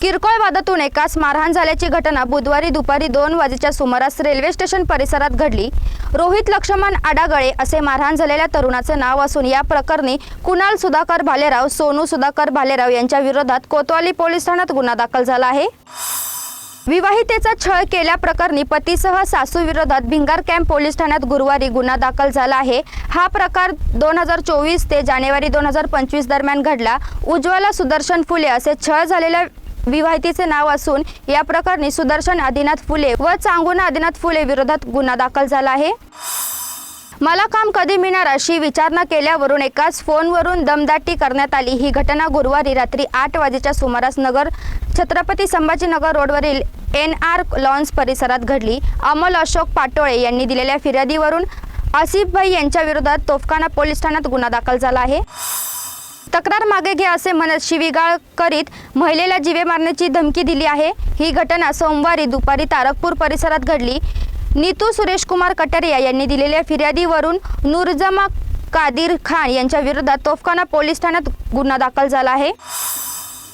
किरकोळ वादातून एकास मारहाण झाल्याची घटना बुधवारी दुपारी दोन वाजेच्या सुमारास रेल्वे स्टेशन परिसरात घडली. रोहित लक्ष्मण आडागळे असे मारहाण झालेल्या तरुणाचे नाव असून या प्रकरणी कुणाल सुधाकर भालेराव सोनू सुधाकर भालेराव यांच्या विरोधात कोतवाली पोलीस ठाण्यात गुन्हा दाखल झाला आहे. विवाहितेचा छळ केल्याप्रकरणी पतीसह सासूविरोधात भिंगार कॅम्प पोलीस ठाण्यात गुरुवारी गुन्हा दाखल झाला आहे. हा प्रकार दोन हजार चोवीस ते जानेवारी दोन हजार पंचवीस दरम्यान घडला. उज्ज्वला सुदर्शन फुले असे छळ झालेल्या विवाहितीचे नाव असून या प्रकरणी सुदर्शन आदिनाथ फुले व चांगुना आदिनाथ फुले विरोधात गुन्हा दाखल झाला आहे. मला काम कधी मिळणार अशी विचारणा केल्यावरून एकाच फोनवरून दमदाटी करण्यात आली. ही घटना गुरुवारी रात्री आठ वाजेच्या सुमारास नगर छत्रपती संभाजीनगर रोडवरील एन आर लॉन्स परिसरात घडली. अमल अशोक पाटोळे यांनी दिलेल्या फिर्यादीवरून आसिफ भाई यांच्या विरोधात तोफखाना पोलीस ठाण्यात गुन्हा दाखल झाला आहे. तक्रार मागे घ्या असे म्हणत शिवीगाळ करीत महिलेला जिवे मारण्याची धमकी दिली आहे. ही घटना सोमवारी दुपारी तारकपूर परिसरात घडली. नीतू सुरेश कुमार कटारिया यांनी दिलेल्या फिर्यादीवरून नूरजमा कादिर खान यांच्या विरोधात तोफखाना पोलीस ठाण्यात गुन्हा दाखल झाला आहे.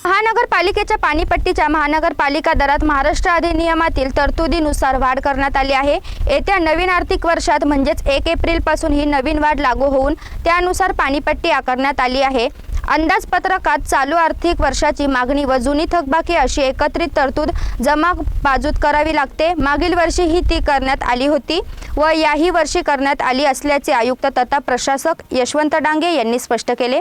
महानगरपालिकेच्या पाणीपट्टीच्या महानगरपालिका दरात महाराष्ट्र अधिनियमातील तरतुदीनुसार वाढ करण्यात आली आहे. येत्या नवीन आर्थिक वर्षात म्हणजेच एक एप्रिलपासून ही नवीन वाढ लागू होऊन त्यानुसार पाणीपट्टी आकारण्यात आली आहे. अंदाजपत्रकात चालू आर्थिक वर्षाची मागणी व जुनी थकबाकी अशी एकत्रित तरतूद जमा बाजूत करावी लागते. मागील वर्षी ही ती करण्यात आली होती व याही वर्षी करण्यात आली असल्याचे आयुक्त तथा प्रशासक यशवंत डांगे यांनी स्पष्ट केले.